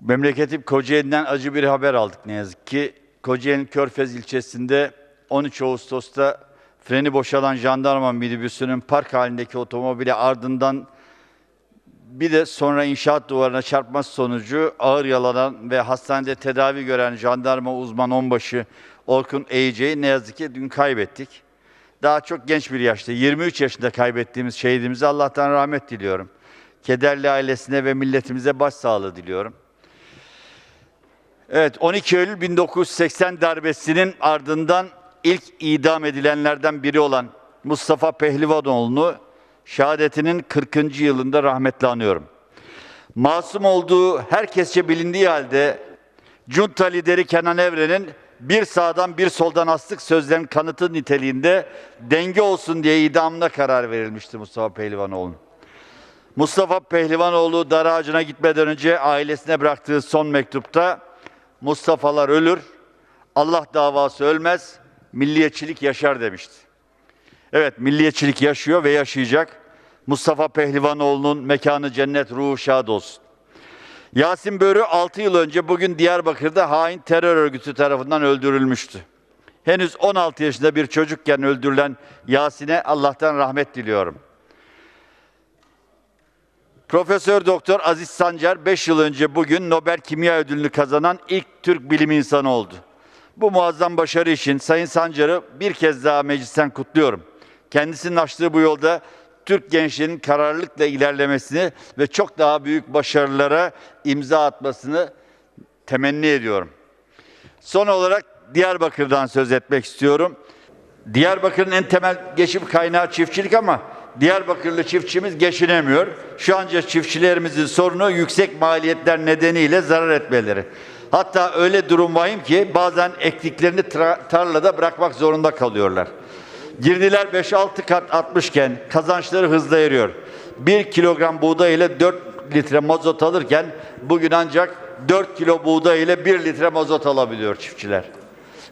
Memleketim Kocaeli'den acı bir haber aldık ne yazık ki. Kocaeli'nin Körfez ilçesinde 13 Ağustos'ta freni boşalan jandarma minibüsünün park halindeki otomobile ardından bir de sonra inşaat duvarına çarpması sonucu ağır yalanan ve hastanede tedavi gören jandarma uzman onbaşı Orkun Eğece'yi ne yazık ki dün kaybettik. Daha çok genç bir yaşta, 23 yaşında kaybettiğimiz şehidimize Allah'tan rahmet diliyorum. Kederli ailesine ve milletimize başsağlığı diliyorum. Evet, 12 Eylül 1980 darbesinin ardından ilk idam edilenlerden biri olan Mustafa Pehlivanoğlu'nu şehadetinin 40. yılında rahmetle anıyorum. Masum olduğu herkesçe bilindiği halde Junta lideri Kenan Evren'in bir sağdan bir soldan astık sözlerin kanıtı niteliğinde denge olsun diye idamına karar verilmişti Mustafa Pehlivanoğlu'nun. Mustafa Pehlivanoğlu dar ağacına gitmeden önce ailesine bıraktığı son mektupta Mustafa'lar ölür, Allah davası ölmez, milliyetçilik yaşar demişti. Evet, milliyetçilik yaşıyor ve yaşayacak. Mustafa Pehlivanoğlu'nun mekanı cennet, ruhu şad olsun. Yasin Börü 6 yıl önce bugün Diyarbakır'da hain terör örgütü tarafından öldürülmüştü. Henüz 16 yaşında bir çocukken öldürülen Yasin'e Allah'tan rahmet diliyorum. Profesör Doktor Aziz Sancar 5 yıl önce bugün Nobel Kimya Ödülünü kazanan ilk Türk bilim insanı oldu. Bu muazzam başarı için Sayın Sancar'ı bir kez daha meclisten kutluyorum. Kendisinin açtığı bu yolda Türk gençliğinin kararlılıkla ilerlemesini ve çok daha büyük başarılara imza atmasını temenni ediyorum. Son olarak Diyarbakır'dan söz etmek istiyorum. Diyarbakır'ın en temel geçim kaynağı çiftçilik ama Diyarbakırlı çiftçimiz geçinemiyor. Şu anca çiftçilerimizin sorunu yüksek maliyetler nedeniyle zarar etmeleri. Hatta öyle durum vahim ki bazen ektiklerini tarlada bırakmak zorunda kalıyorlar. Girdiler 5-6 kat atmışken kazançları hızla eriyor. 1 kilogram buğday ile 4 litre mazot alırken bugün ancak 4 kilo buğday ile 1 litre mazot alabiliyor çiftçiler.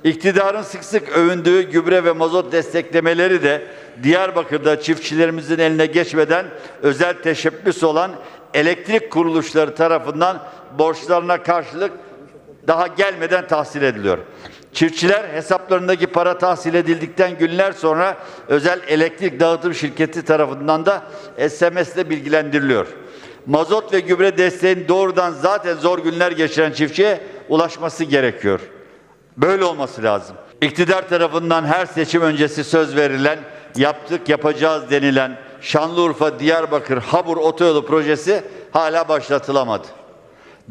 İktidarın sık sık övündüğü gübre ve mazot desteklemeleri de Diyarbakır'da çiftçilerimizin eline geçmeden özel teşebbüs olan elektrik kuruluşları tarafından borçlarına karşılık daha gelmeden tahsil ediliyor. Çiftçiler hesaplarındaki para tahsil edildikten günler sonra özel elektrik dağıtım şirketi tarafından da SMS ile bilgilendiriliyor. Mazot ve gübre desteğin doğrudan zaten zor günler geçiren çiftçiye ulaşması gerekiyor. Böyle olması lazım. İktidar tarafından her seçim öncesi söz verilen, yaptık yapacağız denilen Şanlıurfa Diyarbakır Habur Otoyolu projesi hala başlatılamadı.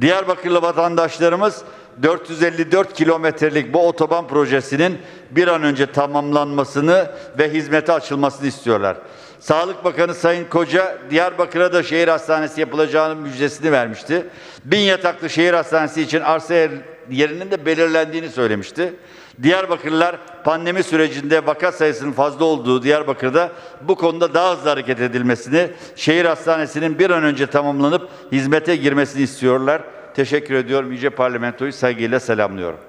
Diyarbakırlı vatandaşlarımız 454 kilometrelik bu otoban projesinin bir an önce tamamlanmasını ve hizmete açılmasını istiyorlar. Sağlık Bakanı Sayın Koca Diyarbakır'a da şehir hastanesi yapılacağının müjdesini vermişti. Bin yataklı şehir hastanesi için arsa yerinin de belirlendiğini söylemişti. Diyarbakırlılar pandemi sürecinde vaka sayısının fazla olduğu Diyarbakır'da bu konuda daha hızlı hareket edilmesini, şehir hastanesinin bir an önce tamamlanıp hizmete girmesini istiyorlar. Teşekkür ediyorum. Yüce Parlamentoyu saygıyla selamlıyorum.